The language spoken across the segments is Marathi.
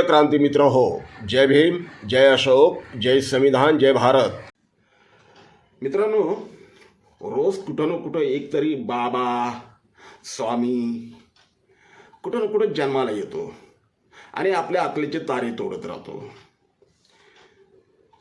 प्रिय क्रांती मित्र हो जय भीम जय अशोक जय संविधान जय भारत. मित्रांनो रोज कुठं ना कुठं एकतरी बाबा स्वामी कुठं ना कुठं जन्माला येतो आणि आपल्या अकलेचे तारे तोडत राहतो.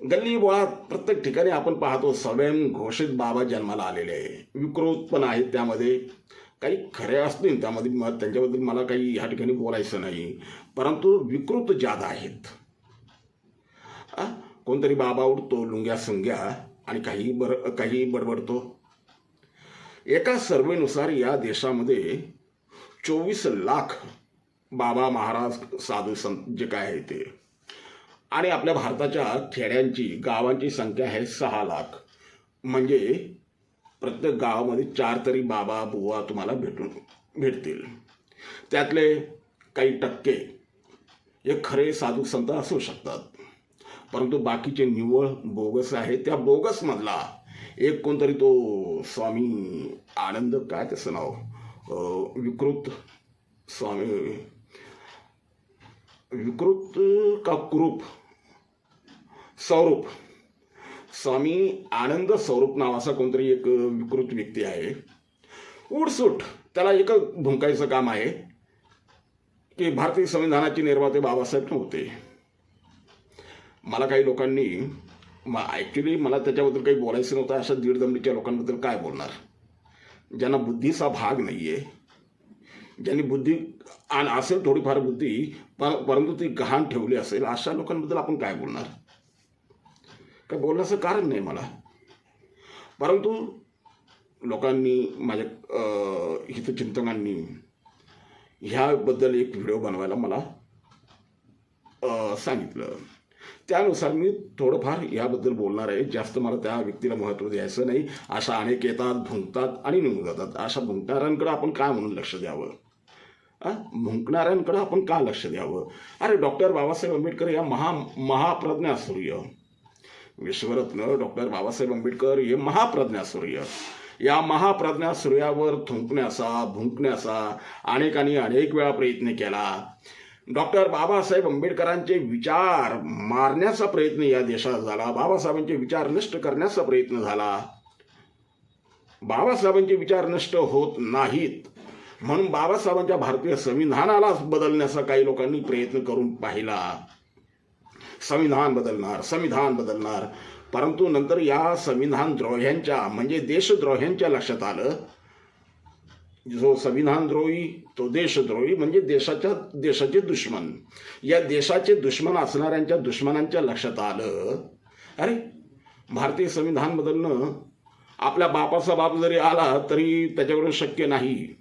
गल्ली बोळात प्रत्येक ठिकाणी आपण पाहतो स्वयं घोषित बाबा जन्माला आलेले आहे विकृत पण आहेत त्यामध्ये. काही खरे असतील त्यामध्ये त्यांच्याबद्दल मला काही ह्या ठिकाणी बोलायचं नाही. परंतु विकृत जादा आहेत. कोणतरी बाबा उडतो लुंग्या सुंग्या आणि काही बर काही बडबडतो. एका सर्वेनुसार या देशामध्ये चोवीस लाख बाबा महाराज साधू संत जे काय आहे ते. आणि आपल्या भारताच्या खेड्यांची गावांची संख्या आहे सहा लाख. म्हणजे प्रत्येक गावामध्ये चार तरी बाबा बुवा तुम्हाला भेटून भेटतील. त्यातले काही टक्के हे खरे साधू संत असू शकतात. परंतु बाकीचे निव्वळ बोगस आहे त्या बोगसमधला एक कोणतरी तो स्वामी आनंद काय त्याचं नाव? विकृत स्वामी विकृत का कुरूप? स्वरूप स्वामी आनंद स्वरूप नावाचा कोणतरी एक विकृत व्यक्ती आहे. उडसूट त्याला एक भुंकायचं काम आहे. की भारतीय संविधानाचे निर्माते बाबासाहेब नव्हते. मला काही लोकांनी ॲक्च्युली मला त्याच्याबद्दल काही बोलायचं नव्हतं अशा दीडदमडीच्या लोकांबद्दल काय बोलणार? ज्यांना बुद्धीचा भाग नाही आहे ज्यांनी बुद्धी आणि असेल थोडीफार बुद्धी पर परंतु ती गहाण ठेवली असेल अशा लोकांबद्दल आपण काय बोलणार? काय बोलण्याचं कारण नाही मला. परंतु लोकांनी माझ्या हितचिंतकांनी ह्याबद्दल एक व्हिडिओ बनवायला मला सांगितलं. त्यानुसार मी थोडंफार याबद्दल बोलणार आहे. जास्त मला त्या व्यक्तीला महत्त्व द्यायचं नाही. अशा अनेक येतात भुंकतात आणि निघून जातात अशा भुंकणाऱ्यांकडं आपण काय म्हणून लक्ष द्यावं? आ? आपण का लक्ष द्यावं? अरे डॉक्टर बाबासाहेब आंबेडकर या महा महाप्रज्ञा सूर्य विश्वरत्न डॉक्टर बाबासाहेब आंबेडकर हे महाप्रज्ञा सूर्य या महाप्रज्ञा सूर्यावर थुंकण्याचा भुंकण्याचा अनेकांनी अनेक वेळा प्रयत्न केला. डॉक्टर बाबासाहेब आंबेडकरांचे विचार मारण्याचा प्रयत्न या देशात झाला. बाबासाहेबांचे विचार नष्ट करण्याचा प्रयत्न झाला. बाबासाहेबांचे विचार नष्ट होत नाहीत. म्हणून बाबासाहेबांच्या भारतीय संविधानाला बदलण्याचा काही लोकांनी प्रयत्न करून पाहिला. संविधान बदलणार संविधान बदलणार. परंतु नंतर या संविधान द्रोह्यांच्या म्हणजे देशद्रोह्यांच्या लक्षात आलं. जो संविधानद्रोही तो देशद्रोही म्हणजे देशाच्या देशाचे दुश्मन. या देशाचे दुश्मन असणाऱ्यांच्या दुश्मनांच्या लक्षात आलं. अरे भारतीय संविधान बदलणं आपल्या बापाचा बाप जरी आला तरी त्याच्याकडून शक्य नाही.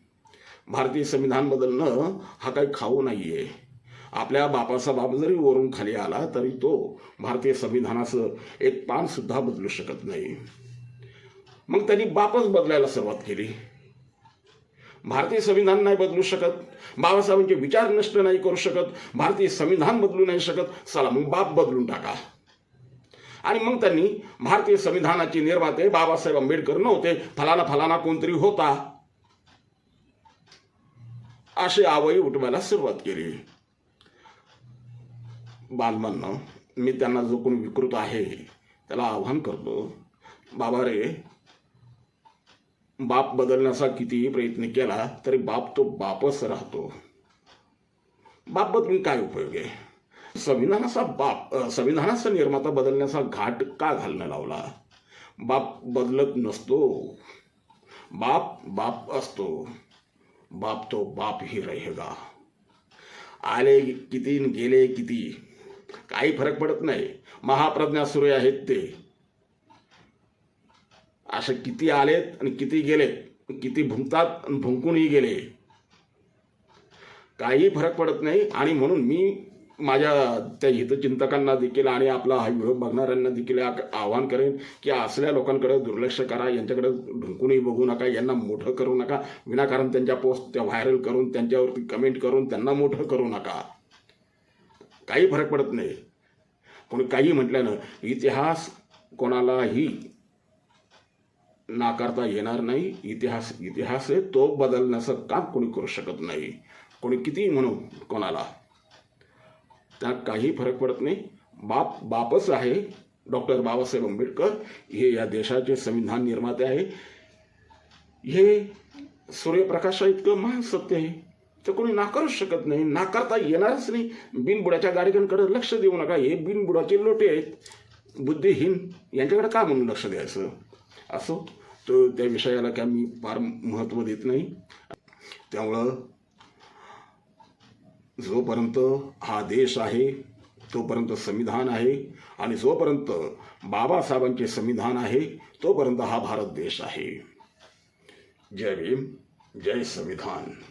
भारतीय संविधान बदलणं हा काही खाऊ नाही आहे आपल्या बापाचा बाप जरी वरून खाली आला तरी तो भारतीय संविधानाचं एक पानसुद्धा बदलू शकत नाही. मग त्यांनी बापच बदलायला सुरुवात केली. भारतीय संविधान नाही बदलू शकत. बाबासाहेबांचे विचार नष्ट नाही करू शकत. भारतीय संविधान बदलू नाही शकत. चला मग बाप बदलून टाका. आणि मग त्यांनी भारतीय संविधानाचे निर्माते बाबासाहेब आंबेडकर नव्हते. फलाना फलाना कोणतरी होता. असे आवई उठवायला सुरुवात केली. बांधवांना मी त्यांना जो कोणी विकृत आहे त्याला आव्हान करतो बाबा रे बाप बदलण्याचा कितीही प्रयत्न केला तरी बाप तो बापच राहतो. बाप बदलून काय उपयोग आहे? संविधानाचा बाप संविधानाचा निर्माता बदलण्याचा घाट का घालणं लावला? बाप बदलत नसतो. बाप बाप असतो. बाप तो बाप ही रहेगा. आले किती गेले किती काही फरक पडत नाही. महाप्रज्ञा सूर्य आहेत ते. असे किती आलेत आणि किती गेलेत किती भुंकतात आणि भुंकूनही गेले. काही फरक पडत नाही आणि म्हणून मी माझ्या त्या हितचिंतकांना देखील आणि आपला हा व्हिडिओ बघणाऱ्यांना देखील आ- आवाहन करेन की असल्या लोकांकडे दुर्लक्ष करा यांच्याकडे ढुंकूनही बघू नका यांना मोठं करू नका. विनाकारण त्यांच्या पोस्ट त्या व्हायरल करून त्यांच्यावरती कमेंट करून त्यांना मोठं करू नका. काही फरक पडत नाही. कोणी काही म्हटल्यानं इतिहास कोणालाही नाकारता येणार नाही. इतिहास इतिहास आहे तो बदलण्याचं काम कोणी करू शकत नाही. कोणी कितीही म्हणू कोणाला. त्यात काही फरक पडत नाही. बाप बापच आहे. डॉक्टर बाबासाहेब आंबेडकर हे या देशाचे संविधान निर्माते आहे. हे सूर्यप्रकाशा इतकं महान सत्य आहे. तर कोणी नाकारूच शकत नाही. नाकारता येणारच नाही. बिनबुडाच्या गाडीकांकडे लक्ष देऊ नका. हे बिनबुडाचे लोटे आहेत. बुद्धिहीन. यांच्याकडे का म्हणून लक्ष द्यायचं? असो तर त्या विषयाला काय मी फार महत्त्व देत नाही. त्यामुळं जोपर्यंत हा देश आहे तोपर्यंत संविधान आहे आणि जोपर्यंत बाबासाहेबांचे संविधान आहे तोपर्यंत हा भारत देश आहे. जय भीम. जय संविधान.